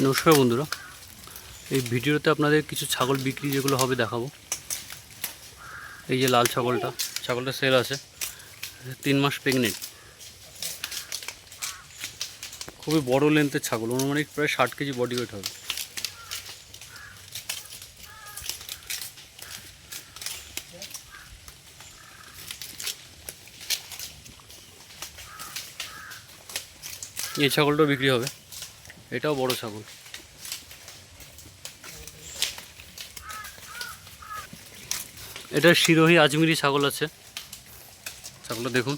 নমস্কার বন্ধুরা। এই ভিডিওতে আপনাদের কিছু ছাগল বিক্রি যেগুলো হবে দেখাবো। এই যে লাল ছাগলটা ছাগলটা সেল আছে। তিন মাস প্রেগনেন্ট খুবই বড় লেন্থের ছাগল, অনুমানিক প্রায় ষাট কেজি বডি ওয়েট হবে। এই ছাগলটাও বিক্রি হবে। এটাও বড় ছাগল। এটা শিরোহী আজমিরি ছাগল আছে। ছাগলটা দেখুন,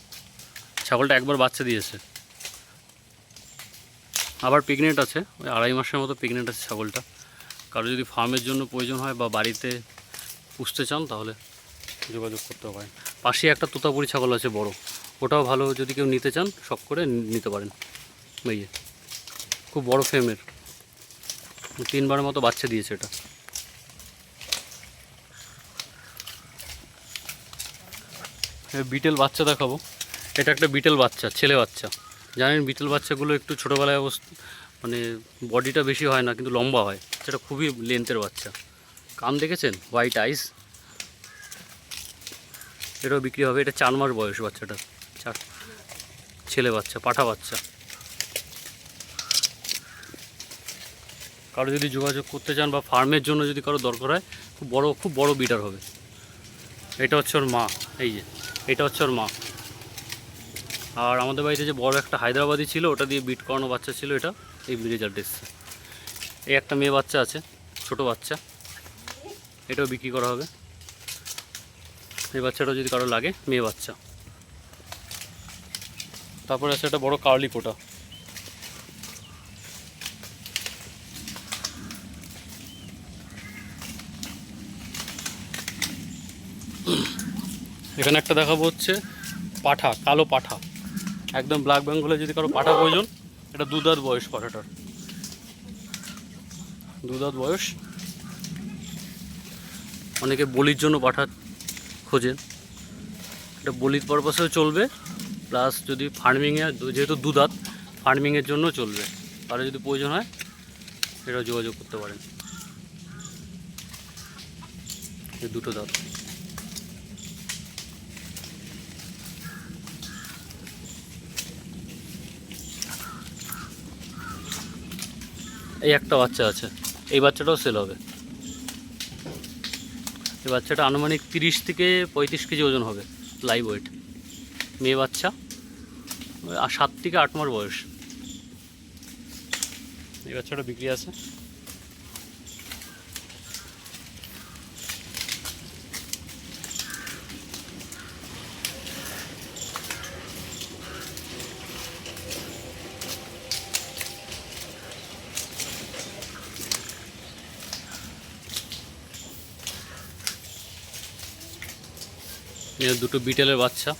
ছাগলটা একবার বাচ্চা দিয়েছে। আবার প্রেগনেন্ট আছে, ওই আড়াই মাসের মতো প্রেগনেন্ট আছে ছাগলটা। কারও যদি ফার্মের জন্য প্রয়োজন হয় বা বাড়িতে পুষতে চান, তাহলে যোগাযোগ করতে পারেন। পাশে একটা তোতাপুরি ছাগল আছে বড়, ওটাও ভালো, যদি কেউ নিতে চান, শখ করে নিতে পারেন। এই যে। খুব বড় ফ্রেমের। তিনবারের মতো বাচ্চা দিয়েছে এটা। বিটেল বাচ্চা দেখাবো। এটা একটা বিটেল বাচ্চা, ছেলে বাচ্চা। জানেন বিটেল বাচ্চাগুলো একটু ছোটোবেলায় অবস্থা মানে বডিটা বেশি হয় না, কিন্তু লম্বা হয়। সেটা খুবই লেন্থের বাচ্চা। কাম দেখেছেন? হোয়াইট আইস এটাও বিক্রি হবে। এটা চার মাস বয়স বাচ্চাটা চার, ছেলে বাচ্চা, পাঠা বাচ্চা। কারও যদি যোগাযোগ করতে চান বা ফার্মের জন্য যদি কারও দরকার হয়, খুব বড় খুব বড় বিটার হবে। এটা হচ্ছে ওর মা, এই যে, এটা হচ্ছে ওর মা। আর আমাদের বাড়িতে যে বড় একটা হায়দ্রাবাদি ছিল, ওটা দিয়ে বিট করানো বাচ্চা ছিল এটা, এই রেজাল্ট এসছে এই একটা মেয়ে বাচ্চা আছে, ছোট বাচ্চা। এটাও বিক্রি করা হবে। এই বাচ্চাটাও যদি কারও লাগে, মেয়ে বাচ্চা। তারপরে আছে একটা বড় কার্লি কোটা এখানে একটা দেখাবো হচ্ছে পাঠা, কালো পাঠা। একদম ব্ল্যাক বেঙ্গলে যদি কারও পাঠা প্রয়োজন, এটা দুধাত বয়স পাঠাটার। দুধাত বয়স। অনেকে বলির জন্য পাঠা খোঁজেন। এটা বলির পারপাসেও চলবে প্লাস যদি ফার্মিংয়ে যেহেতু দুধাত ফার্মিংয়ের জন্য চলবে। তাহলে যদি প্রয়োজন হয় এটা যোগাযোগ করতে পারেন। এই দুটো দাঁত। এই একটা বাচ্চা আছে। এই বাচ্চাটাও সেল হবে। এই বাচ্চাটা আনুমানিক তিরিশ থেকে পঁয়ত্রিশ কেজি ওজন হবে লাইভ ওয়েট মেয়ে বাচ্চা আর সাত থেকে আট মাস বয়স। এই বাচ্চাটা বিক্রি আছে। দুটো বিটেলের বাচ্চা।